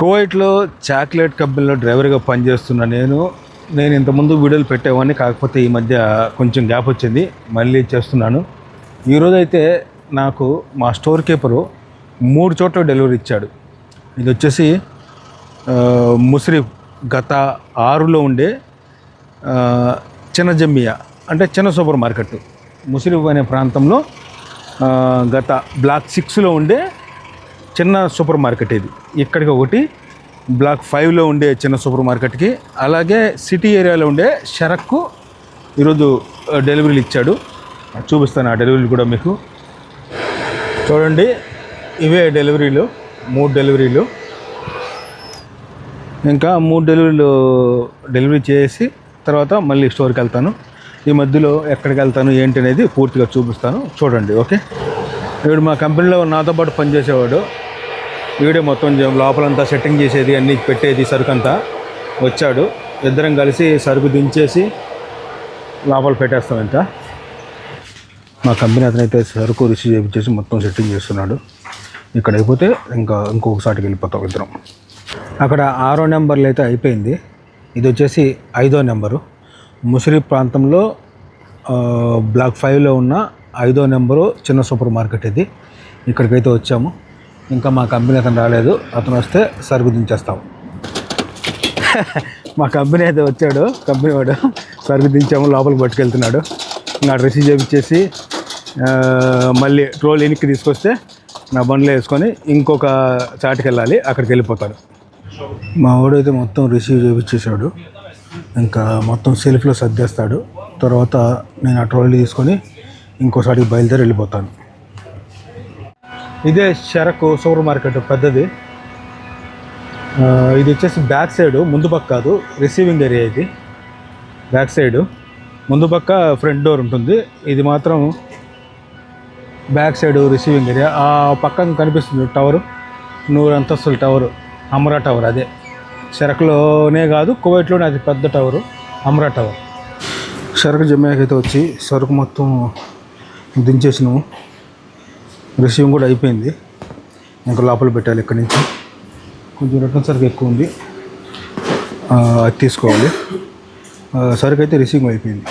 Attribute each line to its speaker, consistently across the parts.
Speaker 1: కువైట్లో చాక్లెట్ కంపెనీలో డ్రైవర్గా పనిచేస్తున్న నేను నేను ఇంతకుముందు వీడియోలు పెట్టేవాడిని కాకపోతే ఈ మధ్య కొంచెం గ్యాప్ వచ్చింది మళ్ళీ చేస్తున్నాను. ఈరోజు అయితే నాకు మా స్టోర్ కీపరు మూడు చోట్ల డెలివరీ ఇచ్చాడు. ఇది వచ్చేసి ఆ, ముసిరిఫ్ గత ఆరులో ఉండే చిన్న జమ్మియా అంటే చిన్న సూపర్ మార్కెట్. ముసిరిఫ్ అనే ప్రాంతంలో గత బ్లాక్ సిక్స్లో ఉండే చిన్న సూపర్ మార్కెట్ ఇది. ఇక్కడికి ఒకటి బ్లాక్ ఫైవ్లో ఉండే చిన్న సూపర్ మార్కెట్కి అలాగే సిటీ ఏరియాలో ఉండే షరక్కు ఈరోజు డెలివరీలు ఇచ్చాడు. చూపిస్తాను ఆ డెలివరీలు కూడా మీకు. చూడండి ఇవే డెలివరీలు మూడు డెలివరీలు. ఇంకా మూడు డెలివరీలు డెలివరీ చేసి తర్వాత మళ్ళీ స్టోర్కి వెళ్తాను. ఈ మధ్యలో ఎక్కడికి వెళ్తాను ఏంటి అనేది పూర్తిగా చూపిస్తాను. చూడండి ఓకే? ఇప్పుడు మా కంపెనీలో నాతో పాటు పనిచేసేవాడు. వీడే మొత్తం లోపలంతా సెట్టింగ్ చేసేది అన్నీ పెట్టేది సరుకు అంతా వచ్చాడు. ఇద్దరం కలిసి సరుకు దించేసి లోపల పెట్టేస్తాం ఇంత మా కంపెనీ అతనైతే సరుకు రిసీవ్ చేయించేసి మొత్తం సెట్టింగ్ చేస్తున్నాడు. ఇక్కడ అయిపోతే ఇంకా ఇంకొకసారికి వెళ్ళిపోతాం ఇద్దరం. అక్కడ ఆరో నెంబర్లు అయితే అయిపోయింది. ఇది వచ్చేసి ఐదో నెంబరు. ముసిరి ప్రాంతంలో బ్లాక్ ఫైవ్లో ఉన్న ఐదో నెంబరు చిన్న సూపర్ మార్కెట్ ఇది. ఇక్కడికైతే వచ్చాము. ఇంకా మా కంపెనీ అతను రాలేదు. అతను వస్తే సరుకు దించేస్తాం. మా కంపెనీ అయితే వచ్చాడు. కంపెనీ వాడు సరుకు దించాము లోపలికి పట్టుకెళ్తున్నాడు. ఇంకా రిసీవ్ చేయించేసి ఆ, మళ్ళీ ట్రోల్ వెనక్కి తీసుకొస్తే నా బండ్లో వేసుకొని ఇంకొక చాటుకి వెళ్ళాలి. అక్కడికి వెళ్ళిపోతాడు. మా వాడైతే మొత్తం రిసీవ్ చేయించేసాడు ఇంకా మొత్తం సెల్ఫ్లో సర్దేస్తాడు. తర్వాత నేను ఆ ట్రోలీ తీసుకొని ఇంకోసారికి బయలుదేరి వెళ్ళిపోతాను. ఇదే చెరకు సూపర్ మార్కెట్ పెద్దది. ఇది వచ్చేసి బ్యాక్ సైడ్ ముందు పక్క కాదు రిసీవింగ్ ఏరియా ఇది. Back side. ముందు పక్క ఫ్రంట్ డోర్ ఉంటుంది. ఇది మాత్రం బ్యాక్ సైడ్ రిసీవింగ్ ఏరియా ఆ పక్కన కనిపిస్తుంది టవర్. నూరు అంతస్తుల టవర్. అమరా టవర్ అదే. చెరకులోనే కాదు కువైట్లోనే అది పెద్ద టవరు. అమరా టవర్. చెరకు జమ్యాకి వచ్చి సరుకు మొత్తం దించేసినాము. రిసీవింగ్ కూడా అయిపోయింది. ఇంకా లోపల పెట్టాలి ఇక్కడి నుంచి. కొంచెం రిటర్న్ సరుకు ఎక్కువ ఉంది. అది తీసుకోవాలి. సరుకు అయితే రిసీవింగ్ అయిపోయింది.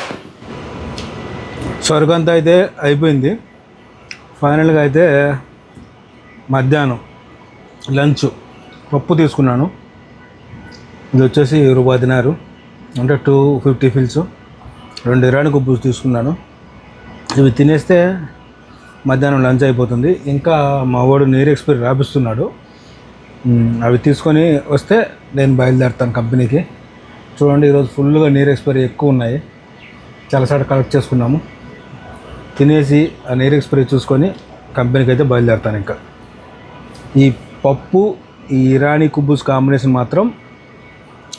Speaker 1: సరుకు అంతా అయితే అయిపోయింది. ఫైనల్గా అయితే మధ్యాహ్నం లంచ్ పప్పు తీసుకున్నాను. ఇది వచ్చేసి రూపాయి అంటే టూ ఫిఫ్టీ ఫిల్స్ రెండు ఇరాని గుబ్బులు తీసుకున్నాను. ఇవి తినేస్తే మధ్యాహ్నం లంచ్ అయిపోతుంది. ఇంకా మా వాడు నీరు ఎక్స్పైరీ రాపిస్తున్నాడు. అవి తీసుకొని వస్తే నేను బయలుదేరుతాను కంపెనీకి. చూడండి ఈరోజు ఫుల్గా నీరు ఎక్స్పైరీ ఎక్కువ ఉన్నాయి. చాలాసార్లు కలెక్ట్ చేసుకున్నాము. తినేసి ఆ నీరు ఎక్స్పైరీ చూసుకొని కంపెనీకి అయితే బయలుదేరుతాను ఇంకా. ఈ పప్పు ఈ ఇరానీ కుబ్బుస్ కాంబినేషన్ మాత్రం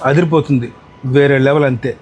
Speaker 1: అదిరిపోతుంది. వేరే లెవెల్ అంతే.